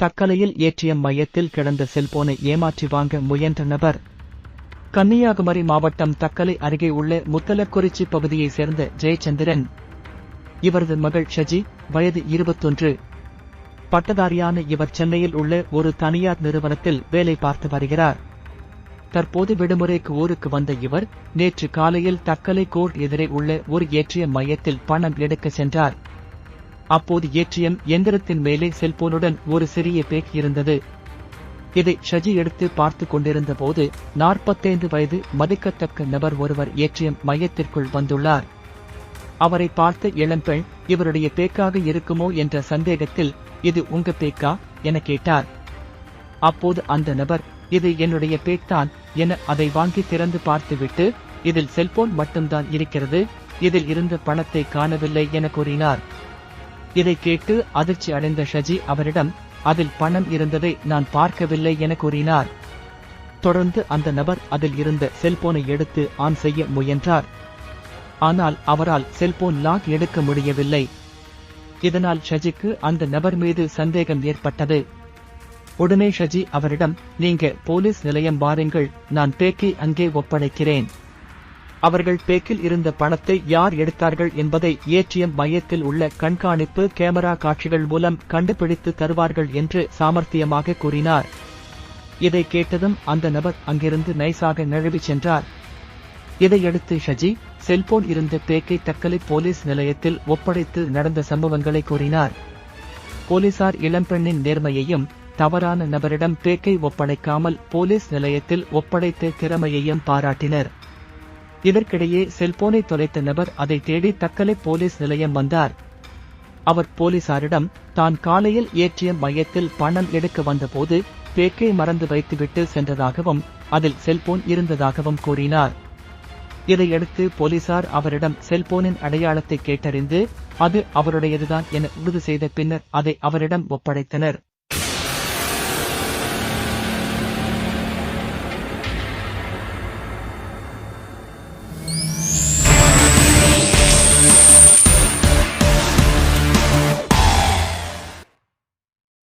தக்கலையில் ATM மையத்தில் கிடந்த செல்போனை ஏமாற்றி வாங்க முயன்ற நபர். கன்னியாகுமரி மாவட்டம் தக்கலை அருகே உள்ள முத்தலக்குறிச்சி பகுதியைச் சேர்ந்த ஜெயச்சந்திரன். இவரது மகள் ஷஜி வயது இருபத்தொன்று. பட்டதாரியான இவர் சென்னையில் உள்ள ஒரு தனியார் நிறுவனத்தில் வேலை பார்த்து வருகிறார். தற்போது விடுமுறைக்கு ஊருக்கு வந்த இவர் நேற்று காலையில் தக்கலை கோர்ட் எதிரே உள்ள ஒரு ஏற்றிய மையத்தில் பணம் எடுக்க சென்றார். அப்போது ஏடிஎம் எந்திரத்தின் மேலே செல்போனுடன் ஒரு சிறிய பேக் இருந்தது. இதை ஷஜி எடுத்து பார்த்து கொண்டிருந்த போது நாற்பத்தைந்து வயது மதிக்கத்தக்க நபர் ஒருவர் ஏற்றியம் மையத்திற்குள் வந்துள்ளார். அவரை பார்த்த இளம்பெண் இவருடைய பேக்காக இருக்குமோ என்ற சந்தேகத்தில் இது உங்க பேக்கா? என கேட்டார். அப்போது அந்த நபர் இது என்னுடைய பேக்தான் என அதை வாங்கி திறந்து பார்த்துவிட்டு இதில் செல்போன் மட்டும்தான் இருக்கிறது இதில் இருந்த பணத்தை காணவில்லை என கூறினார். இதை கேட்டு அதிர்ச்சி அடைந்த ஷஜி அவரிடம் அதில் பணம் இருந்ததை நான் பார்க்கவில்லை என கூறினார். தொடர்ந்து அந்த நபர் அதில் இருந்த செல்போனை எடுத்து ஆன் செய்ய முயன்றார். ஆனால் அவரால் செல்போன் லாக் எடுக்க முடியவில்லை. இதனால் ஷஜிக்கு அந்த நபர் மீது சந்தேகம் ஏற்பட்டது. உடனே ஷஜி அவரிடம் நீங்க போலீஸ் நிலையம் வாருங்கள் நான் பேக்கை அங்கே ஒப்படைக்கிறேன். அவர்கள் பேக்கில் இருந்த பணத்தை யார் எடுத்தார்கள் என்பதை ஏடிஎம் மையத்தில் உள்ள கண்காணிப்பு கேமரா காட்சிகள் மூலம் கண்டுபிடித்து தருவார்கள் என்று சாமர்த்தியமாக கூறினார். இதை கேட்டதும் அந்த நபர் அங்கிருந்து நைசாக நழுவி சென்றார். இதையடுத்து ஷஜி செல்போன் இருந்த பேக்கை தக்கலை போலீஸ் நிலையத்தில் ஒப்படைத்து நடந்த சம்பவங்களை கூறினார். போலீசார் இளம்பெண்ணின் நேர்மையையும் தவறான நபரிடம் பேக்கை ஒப்படைக்காமல் போலீஸ் நிலையத்தில் ஒப்படைத்த திறமையையும் பாராட்டினர். இதற்கிடையே செல்போனை தொலைத்த நபர் அதை தேடி தக்கலை போலீஸ் நிலையம் வந்தார். அவர் போலீசாரிடம் தான் காலையில் ஏடிஎம் மையத்தில் பணம் எடுக்க வந்தபோது பேக்கை மறந்து வைத்துவிட்டு சென்றதாகவும் அதில் செல்போன் இருந்ததாகவும் கூறினார். இதையடுத்து போலீசார் அவரிடம் செல்போனின் அடையாளத்தை கேட்டறிந்து அது அவருடையதுதான் என உறுதி செய்த பின்னர் அதை அவரிடம் ஒப்படைத்தனர்.